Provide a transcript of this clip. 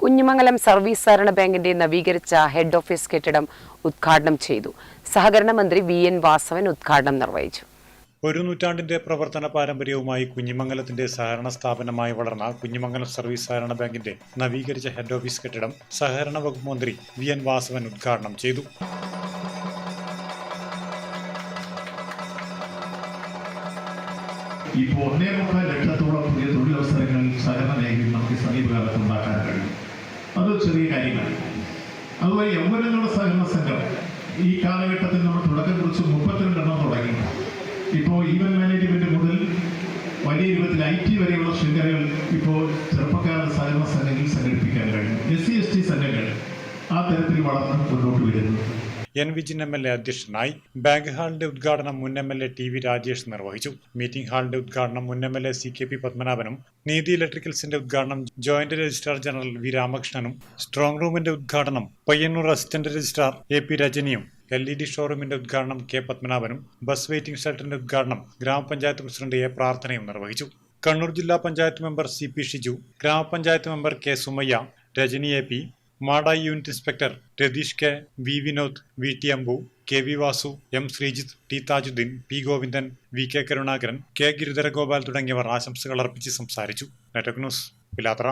Kunhimangalam service സഹകരണ ബാങ്കിന്റെ നവീകരിച്ച ഹെഡ് ഓഫീസ് കെട്ടിടം ഉദ്ഘാടനം ചെയ്തു. സഹകരണ മന്ത്രി വി എൻ വാസവൻ ഉദ്ഘാടനം നിർവഹിച്ചു. ഒരു നൂറ്റാണ്ടിന്റെ പ്രവർത്തന പാരമ്പര്യവുമായി കുഞ്ഞിമംഗലത്തിന്റെ സഹകരണ സ്ഥാപനമായി വളർന്ന കുഞ്ഞിമംഗലം സർവീസ് സഹകരണ ബാങ്കിന്റെ നവീകരിച്ച ഹെഡ് ഓഫീസ് കെട്ടിടം സഹകരണ വകുപ്പ് മന്ത്രി വി എൻ വാസവൻ ഉദ്ഘാടനം ചെയ്തു. ഇപ്പോൾ ഒന്നേ ലക്ഷത്തോളം പുതിയ തൊഴിലവസരങ്ങൾ സഹകരണ അത് ചെറിയ കാര്യമാണ്. അതുപോലെ യൗവനങ്ങളുടെ സഹകരണ സംഘം ഈ കാലഘട്ടത്തിൽ നമ്മൾ തുടക്കം കുറിച്ച് മുപ്പത്തിരണ്ടെണ്ണം തുടങ്ങി. ഇപ്പോൾ ഈവന്റ് മാനേജ്മെന്റ് മുതൽ വലിയ രൂപത്തിൽ ഐ ടി വരെയുള്ള ശൃംഖലകൾ ഇപ്പോൾ ചെറുപ്പക്കാരുടെ സഹകരണ സംഘങ്ങളിൽ സംഘടിപ്പിക്കാൻ കഴിയും. എസ് സി എസ് ടി സംഘങ്ങൾ ആ തരത്തിൽ വളർന്ന് മുന്നോട്ട് വരുന്നു. N Vijin M L A അധ്യക്ഷനായി ബാങ്ക് ഹാളിന്റെ ഉദ്ഘാടനം മുൻ M L A T V Rajesh നിർവഹിച്ചു. മീറ്റിംഗ് ഹാളിന്റെ ഉദ്ഘാടനം മുൻ M L A C K P പത്മനാഭനും Neethi ഇലക്ട്രിക്കൽസിന്റെ ഉദ്ഘാടനം ജോയിന്റ് രജിസ്ട്രാർ ജനറൽ വി രാമകൃഷ്ണനും സ്ട്രോങ് റൂമിന്റെ ഉദ്ഘാടനം Payyanur assistant registrar A P രജനിയും L E D ഷോറൂമിന്റെ ഉദ്ഘാടനം കെ പത്മനാഭനും ബസ് വെയിറ്റിംഗ് ഷെൽട്ടറിന്റെ ഉദ്ഘാടനം ഗ്രാമപഞ്ചായത്ത് പ്രസിഡന്റ് എ പ്രാർത്ഥനയും നിർവഹിച്ചു. കണ്ണൂർ ജില്ലാ panchayat member C P Shiju grama panchayat member K Sumayya Rajani A P Madayi unit inspector Ratheesh K V. Vinod V. T. Ambu K. V. Vasu M. Sreejith T. Thajudheen P. Govindan V. K. Karunakaran K. Giridharagopal തുടങ്ങിയവർ ആശംസകൾ അർപ്പിച്ച് സംസാരിച്ചു. നെറ്റക് news Pilathara